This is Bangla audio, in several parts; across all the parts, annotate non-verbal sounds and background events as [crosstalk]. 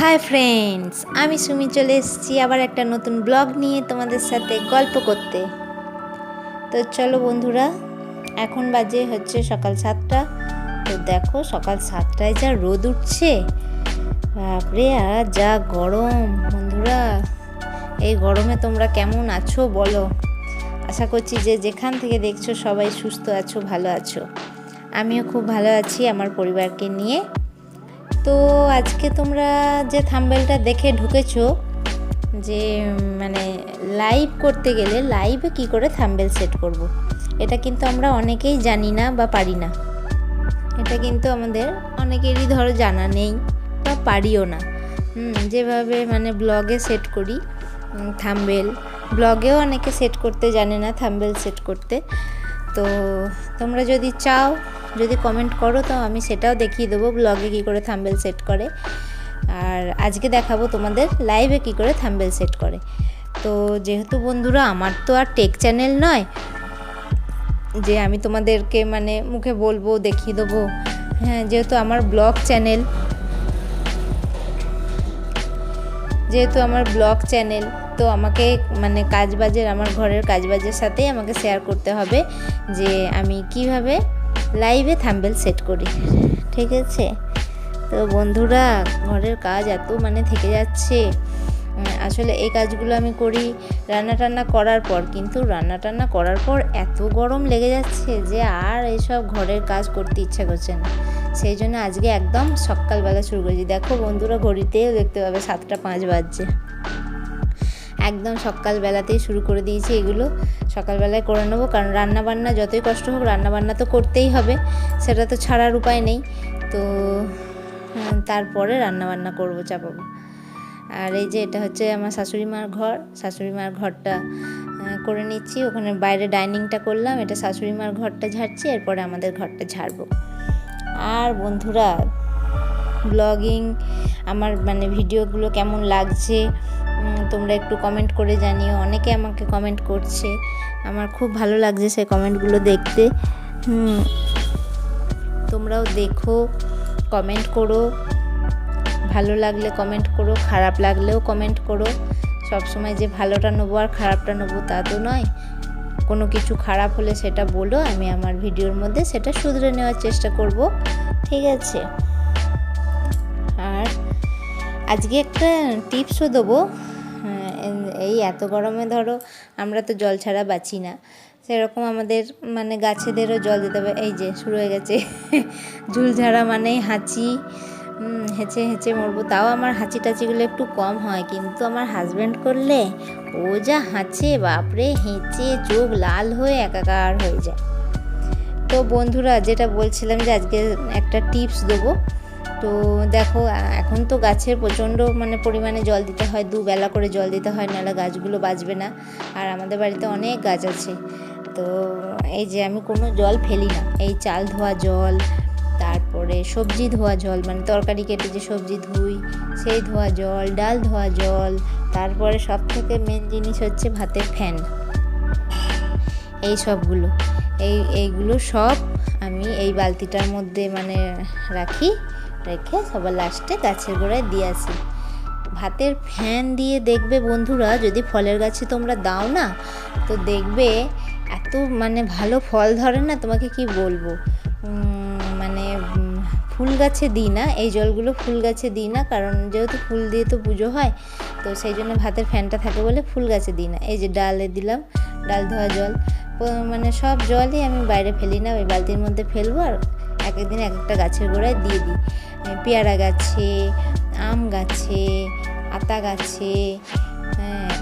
হাই ফ্রেন্ডস আমি সুমি চলে এসেছি আবার একটা নতুন ব্লগ নিয়ে তোমাদের সাথে গল্প করতে। তো চলো বন্ধুরা, এখন বাজে হচ্ছে সকাল সাতটা। তো দেখো, সকাল সাতটায় যা রোদ উঠছে। বাপরে, আর যা গরম, বন্ধুরা। এই গরমে তোমরা কেমন আছো বলো? আশা করছি যে যেখান থেকে দেখছ সবাই সুস্থ আছো, ভালো আছো। আমিও খুব ভালো আছি আমার পরিবারকে নিয়ে। তো আজকে তোমরা যে থাম্বেলটা দেখে ঢুকেছো যে মানে লাইভ করতে গেলে লাইভে কি করে থাম্বেল সেট করব। এটা কিন্তু আমরা অনেকেই জানি না বা পারি না। এটা কিন্তু আমাদের অনেকেরই ধরো জানা নেই বা পারিও না। হুম, যেভাবে মানে ব্লগে সেট করি থাম্বেল। ব্লগেও অনেকে সেট করতে জানে না থাম্বেল সেট করতে। তো তোমরা যদি চাও যদি কমেন্ট করো তো আমি সেটাও দেখিয়ে দেবো ব্লগে কী করে থাম্বেল সেট করে। আর আজকে দেখাবো তোমাদের লাইভে কী করে থাম্বেল সেট করে। তো যেহেতু বন্ধুরা, আমার তো আর টেক চ্যানেল নয়, যে আমি তোমাদেরকে মানে মুখে বলব, দেখিয়ে দেবো। হ্যাঁ যেহেতু আমার ব্লগ চ্যানেল যেহেতু আমার ব্লগ চ্যানেল তো আমাকে মানে কাজবাজের, আমার ঘরের কাজবাজের সাথেই আমাকে শেয়ার করতে হবে যে আমি কীভাবে লাইভে থাম্বেল সেট করি, ঠিক আছে? তো বন্ধুরা, ঘরের কাজ এত মানে থেকে যাচ্ছে। আসলে এই কাজগুলো আমি করি রান্না টান্না করার পর, কিন্তু রান্না টান্না করার পর এত গরম লেগে যাচ্ছে যে আর এইসব ঘরের কাজ করতে ইচ্ছা করছে না। সেই জন্য আজকে একদম সকালবেলা শুরু করেছি। দেখো বন্ধুরা, ঘড়িতেও দেখতে পাবে সাতটা পাঁচ বাজছে। একদম সকালবেলাতেই শুরু করে দিয়েছি এগুলো। সকালবেলায় করে নেব, কারণ রান্নাবান্না যতই কষ্ট হোক রান্নাবান্না তো করতেই হবে, সেটা তো ছাড়ার উপায় নেই। তো তারপরে রান্নাবান্না করব, চাপাবো। আর এই যে এটা হচ্ছে আমার শাশুড়ি মার ঘর, শাশুড়ি মার ঘরটা করে নিচ্ছি। ওখানে বাইরে ডাইনিংটা করলাম, এটা শাশুড়ি মার ঘরটা ঝাড়ছি, এরপরে আমাদের ঘরটা ঝাড়বো। আর বন্ধুরা ব্লগিং আমার মানে ভিডিওগুলো কেমন লাগছে তোমরা একটু কমেন্ট করে জানিও। অনেকে আমাকে কমেন্ট করছে। আমার খুব ভালো লাগছে সেই কমেন্টগুলো দেখতে। তোমরাও দেখো কমেন্ট করো। ভালো লাগলে কমেন্ট করো, খারাপ লাগলেও কমেন্ট করো। সবসময় যে ভালোটা নেব আর খারাপটা নেব তা তো নয়। কোনো কিছু খারাপ হলে সেটা বলো, আমি আমার ভিডিওর মধ্যে সেটা শুধরে নেওয়ার চেষ্টা করব। ঠিক আছে? আর আজকে একটা টিপসও দেবো। এই এত গরমে ধরো আমরা তো জল ছাড়া বাঁচি না। সেরকম আমাদের মানে গাছেদেরও জল দিতে হবে। এই যে শুরু হয়ে গেছে। [laughs] ঝুল ঝাড়া মানেই হাঁচি। হেঁচে হেঁচে মরবো। তাও আমার হাঁচি টাচিগুলো একটু কম হয়। কিন্তু আমার হাজব্যান্ড করলে ও যা হাঁচে, বাপরে, হেঁচে, চোখ লাল হয়ে একাকার হয়ে যায়। তো বন্ধুরা, যেটা বলছিলাম যে আজকে একটা টিপস দেবো। তো দেখো এখন তো গাছের প্রচণ্ড মানে পরিমাণে জল দিতে হয়, দুবেলা করে জল দিতে হয়, নাহলে গাছগুলো বাঁচবে না। আর আমাদের বাড়িতে অনেক গাছ আছে। তো এই যে আমি কোনো জল ফেলি না। এই চাল ধোয়া জল, তারপরে সবজি ধোয়া জল মানে তরকারি কেটে যে সবজি ধুই, সেই ধোয়া জল, ডাল ধোয়া জল, তারপরে সব থেকে মেন জিনিস হচ্ছে ভাতের ফ্যান এই সবগুলো। এই, এইগুলো সব আমি এই বালতিটার মধ্যে মানে রাখি। রেখে সবার লাস্টে গাছের গোড়ায় দিয়ে আসি। ভাতের ফ্যান দিয়ে দেখবে বন্ধুরা, যদি ফলের গাছে তোমরা দাও না, তো দেখবে এত মানে ভালো ফল ধরে না, তোমাকে কি বলব? মানে ফুল গাছে দিই না, এই জলগুলো ফুল গাছে দিই না, কারণ যেহেতু ফুল দিয়ে তো পুজো হয়, তো সেই জন্য ভাতের ফ্যানটা থাকে বলে ফুল গাছে দিই না। এই যে ডালে দিলাম, ডাল ধোয়া জল মানে সব জলই আমি বাইরে ফেলি না, ওই বালতির মধ্যে ফেলব আর এক একদিন এক একটা গাছের গোড়ায় দিয়ে দিই। পেয়ারা গাছে, আম গাছে, আতা গাছে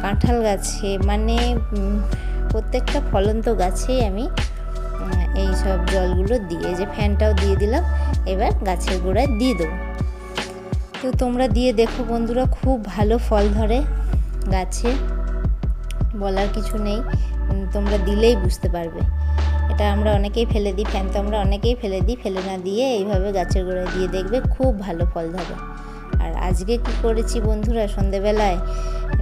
কাঁঠাল গাছে মানে প্রত্যেকটা ফলন্ত গাছেই আমি এই সব জলগুলো দিয়ে যে ফ্যানটাও দিয়ে দিলাম, এবার গাছের গোড়ায় দিয়ে দেবো। তো তোমরা দিয়ে দেখো বন্ধুরা, খুব ভালো ফল ধরে গাছে, বলার কিছু নেই তোমরা দিলেই বুঝতে পারবে। এটা আমরা অনেকেই ফেলে দিই, ফ্যান তো আমরা অনেকেই ফেলে দিই, ফেলে না দিয়ে এইভাবে গাছের গোড়ায় দিয়ে দেখবে খুব ভালো ফল ধরে। আর আজকে কি করেছি বন্ধুরা? সন্ধেবেলায়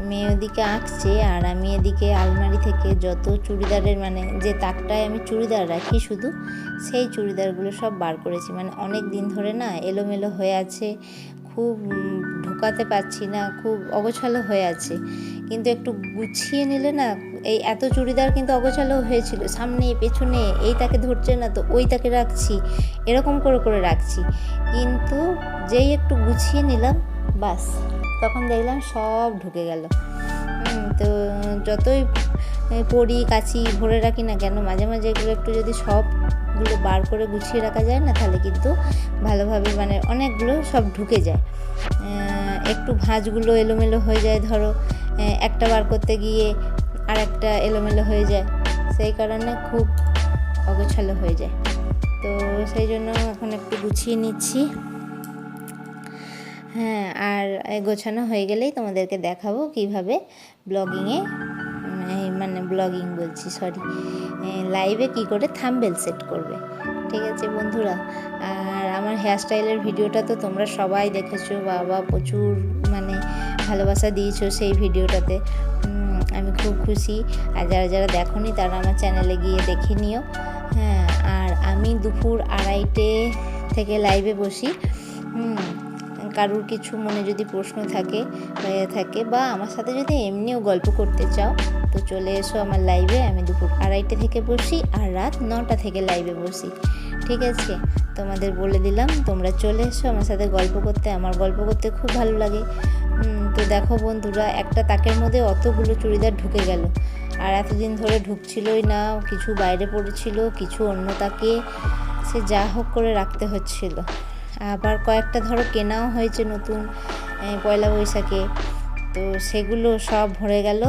মেয়ে ওদিকে আঁকছে আর আমি এদিকে আলমারি থেকে যত চুড়িদারের মানে যে তাকটায় আমি চুড়িদার রাখি শুধু, সেই চুড়িদারগুলো সব বার করেছি। মানে অনেক দিন ধরে না এলোমেলো হয়ে আছে খুব ঢোকাতে পারছি না, খুব অগোছালো হয়ে আছে। কিন্তু একটু গুছিয়ে নিলে না, এই এত চুড়িদার কিন্তু অগোছালো হয়েছিল। সামনে, পেছনে, এই তাকে ধরছে না তো ওই তাকে রাখছি, এরকম করে করে রাখছি। কিন্তু যেই একটু গুছিয়ে নিলাম, বাস, তখন দেখলাম সব ঢুকে গেল। তো যতই পড়ি কাছি ভরে রাখি না কেন, মাঝে মাঝে এগুলো একটু যদি সবগুলো বার করে গুছিয়ে রাখা যায় না, তাহলে কিন্তু ভালোভাবে মানে অনেকগুলো সব ঢুকে যায়। একটু ভাঁজগুলো এলোমেলো হয়ে যায়, ধরো একটা বার করতে গিয়ে আর একটা এলোমেলো হয়ে যায়, সেই কারণে খুব অগোছালো হয়ে যায়। তো সেই জন্য এখন একটু গুছিয়ে নিচ্ছি। হ্যাঁ আর গোছানো হয়ে গেলেই তোমাদেরকে দেখাবো কীভাবে ব্লগিংয়ে ব্লগিং বলছি সরি লাইভে কি করে থাম্বেল সেট করবে? ঠিক আছে বন্ধুরা, আর আমার হেয়ারস্টাইলের ভিডিওটা তো তোমরা সবাই দেখেছ, বাবা প্রচুর মানে ভালোবাসা দিয়েছ সেই ভিডিওটাতে। আমি খুব খুশি। আর যারা যারা দেখোনি তারা আমার চ্যানেলে গিয়ে দেখে নিও। হ্যাঁ আর আমি দুপুর আড়াইটে থেকে লাইভে বসি। হুম কারুর কিছু মনে যদি প্রশ্ন থাকে থাকে বা আমার সাথে যদি এমনিও গল্প করতে চাও, তো চলে এসো আমার লাইভে আমি দুপুর আড়াইটে থেকে বসি আর রাত নটা থেকে লাইভে বসি। ঠিক আছে? তোমাদের বলে দিলাম, তোমরা চলে এসো আমার সাথে গল্প করতে। আমার গল্প করতে খুব ভালো লাগে। তো দেখো বন্ধুরা, একটা তাকের মধ্যে অতগুলো চুড়িদার ঢুকে গেল। আর এতদিন ধরে ঢুকছিলই না, কিছু বাইরে পড়েছিল, কিছু অন্য তাকে, সে যা হোক করে রাখতে হচ্ছিল। আবার কয়েকটা ধরো কেনাও হয়েছে নতুন পয়লা বৈশাখে। তো সেগুলো সব ভরে গেল।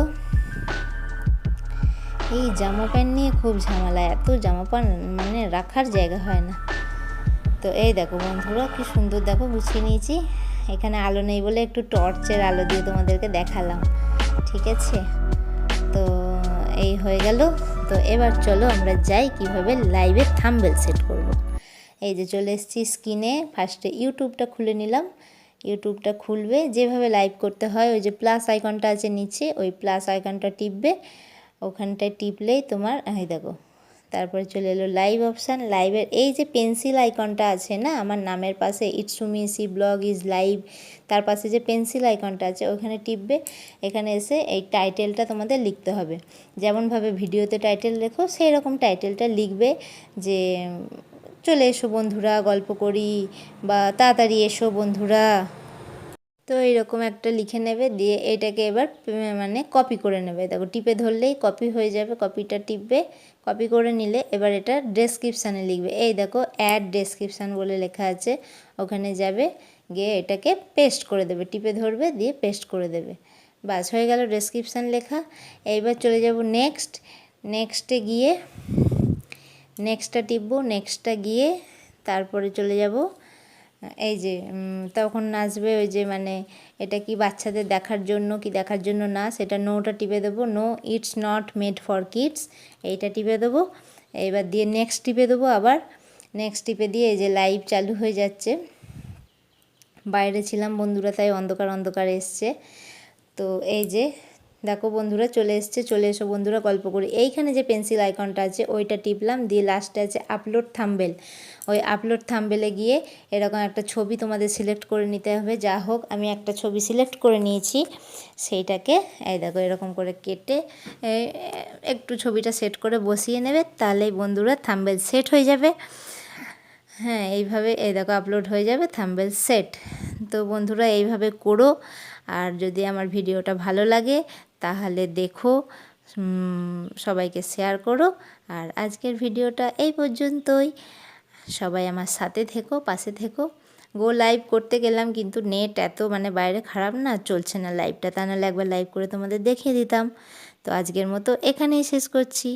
এই জামা প্যান্ট নিয়ে খুব ঝামেলা, এত জামা প্যান্ট মানে রাখার জায়গা হয় না। তো এই দেখো বন্ধুরা, কি সুন্দর দেখো গুছিয়ে নিয়েছি। এখানে আলো নেই বলে একটু টর্চের আলো দিয়ে তোমাদেরকে দেখালাম, ঠিক আছে? তো এই হয়ে গেল। তো এবার চলো আমরা যাই কীভাবে লাইভে থাম্বেল সেট করব। এই যে চলে এসেছি স্ক্রিনে ফার্স্টে ইউটিউবটা খুলে নিলাম। ইউটিউবটা খুলবে। যেভাবে লাইভ করতে হয়, ওই যে প্লাস আইকনটা আছে নিচে, ওই প্লাস আইকনটা টিপবে। ওখানটায় টিপলেই তোমার, এই দেখো, তারপরে চলে এলো লাইভ অপশান লাইভের এই যে পেন্সিল আইকনটা আছে না, আমার নামের পাশে ইটসুমিসি ব্লগ ইজ লাইভ তার পাশে যে পেন্সিল আইকনটা আছে, ওখানে টিপবে। এখানে এসে এই টাইটেলটা তোমাদের লিখতে হবে। যেমনভাবে ভিডিওতে টাইটেল লেখো সেই রকম টাইটেলটা লিখবে যে চলে এসো বন্ধুরা, গল্প করি বা তাড়াতাড়ি এসো বন্ধুরা। তো এরকম একটা লিখে নেবে, দিয়ে এটাকে এবার মানে কপি করে নেবে। দেখো, টিপে ধরলেই কপি হয়ে যাবে কপিটা টিপবে কপি করে নিলে এবার এটা ডেসক্রিপশানে লিখবে। এই দেখো অ্যাড ডেসক্রিপশান বলে লেখা আছে, ওখানে যাবে, গিয়ে এটাকে পেস্ট করে দেবে। টিপে ধরবে, দিয়ে পেস্ট করে দেবে। বাস, হয়ে গেল ডেসক্রিপশান লেখা। এইবার চলে যাব নেক্সট নেক্সটে গিয়ে নেক্সটটা টিপবো নেক্সটটা গিয়ে তারপরে চলে যাব। এই যে তখন আসবে ওই যে মানে এটা কি বাচ্চাদের দেখার জন্য, কি দেখার জন্য না, সেটা নোটা টিপে দেবো। No it's not made for kids এইটা টিপে দেবো। এইবার দিয়ে নেক্সট টিপে দেবো আবার। নেক্সট টিপে দিয়ে এই যে লাইভ চালু হয়ে যাচ্ছে। বাইরে ছিলাম বন্ধুরা, তাই অন্ধকার অন্ধকার এসছে। তো এই যে দেখো বন্ধুরা, চলে এসছে, চলে এসো বন্ধুরা, গল্প করি। এইখানে যে পেন্সিল আইকনটা আছে, ওইটা টিপলাম, দিয়ে লাস্টে আছে আপলোড থাম্বেল। ওই আপলোড থাম্বেলে গিয়ে এরকম একটা ছবি তোমাদের সিলেক্ট করে নিতে হবে। যা হোক, আমি একটা ছবি সিলেক্ট করে নিয়েছি, সেইটাকে, এই দেখো, এরকম করে কেটে একটু ছবিটা সেট করে বসিয়ে নেবে, তাহলেই বন্ধুরা থাম্বেল সেট হয়ে যাবে। হ্যাঁ এইভাবে, এই দেখো, আপলোড হয়ে যাবে, থাম্বেল সেট। তো বন্ধুরা, এইভাবে করো, আর যদি আমার ভিডিওটা ভালো লাগে তাহলে দেখো সবাইকে শেয়ার করো। আর আজকের ভিডিওটা এই পর্যন্তই। সবাই আমার সাথে থেকো, পাশে থেকো। গো লাইভ করতে গেলাম কিন্তু নেট এত মানে বাইরে খারাপ না, চলছে না লাইভটা তা নাহলে একবার লাইভ করে তোমাদের দেখিয়ে দিতাম। তো আজকের মতো এখানেই শেষ করছি।